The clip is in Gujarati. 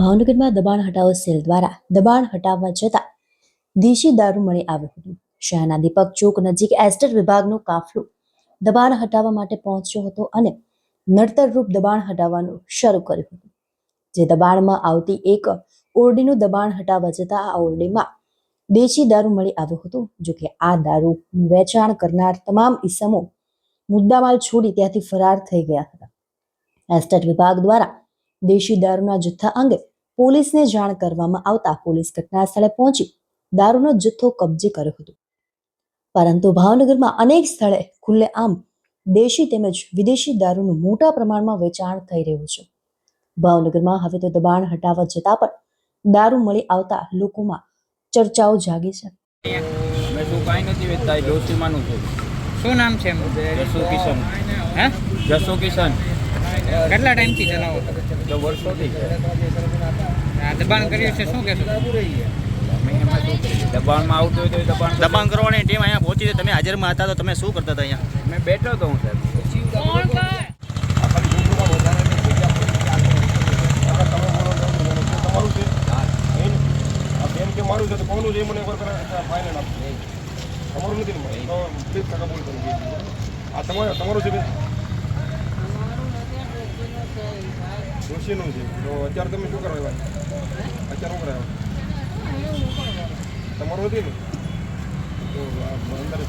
ભાવનગરમાં દબાણ હટાવો સેલ દ્વારા દબાણ હટાવવા જતા દેશી દારૂ મળી આવ્યું હતું. શહેરના દીપક ચોક નજીક એસ્ટેટ વિભાગનો કાફલો દબાણ હટાવવા માટે પહોંચ્યો હતો અને નડતરરૂપ દબાણ હટાવવાનું શરૂ કર્યું હતું. જે દબાણમાં આવતી એક ઓરડીનું દબાણ હટાવવા જતા આ ઓરડીમાં દેશી દારૂ મળી આવ્યો હતો જોકે આ દારૂ વેચાણ કરનાર તમામ ઈસમો મુદ્દામાલ છોડી ત્યાંથી ફરાર થઈ ગયા હતા. એસ્ટેટ વિભાગ દ્વારા દેશી દારૂના જથ્થા અંગે પોલીસને જાણ કરવામાં આવતા પોલીસ ઘટના સ્થળે પહોંચી દારૂનો જથ્થો કબજે કર્યો હતો. પરંતુ ભાવનગરમાં અનેક સ્થળે ખુલ્લેઆમ દેશી તેમજ વિદેશી દારૂનું મોટા પ્રમાણમાં વેચાણ થઈ રહ્યું છે. ભાવનગરમાં હવે તો દબાણ હટાવવા જતાં પણ દારૂ મળી આવતા લોકોમાં ચર્ચાઓ જાગી છે. મેં તું કાંઈ નથી વેચતા એ ડોસીમાનું છું. શું નામ છે જસુ કિશન. હે? જસુ કિશન. કેટલા ટાઈમથી ચલાવો તો વર્ષોથી દબાણ કર્યું છે શું કહેશો? શું દબાણમાં આવતું હોય તો દબાણ દબાણ કરવાની ટીમ અહીંયા પહોંચી હતી તમે હાજરમાં હતા તો તમે શું કરતા હતા અહીંયા? મેં બેઠો તો હું સાહેબ તમારું છે આ બેન કે મારું છે તો કોનું છે મને એકવાર ફાઇનલ આપજો તમારું નથી ને પ્લીઝ કાકા બોલ તમે. આ તમારું તમારું છે જોશીનું છે. તો અત્યારે તમે શું કરાવ્યા અત્યારે શું કરાવ્યા તમારું નથી ને? તો અંદર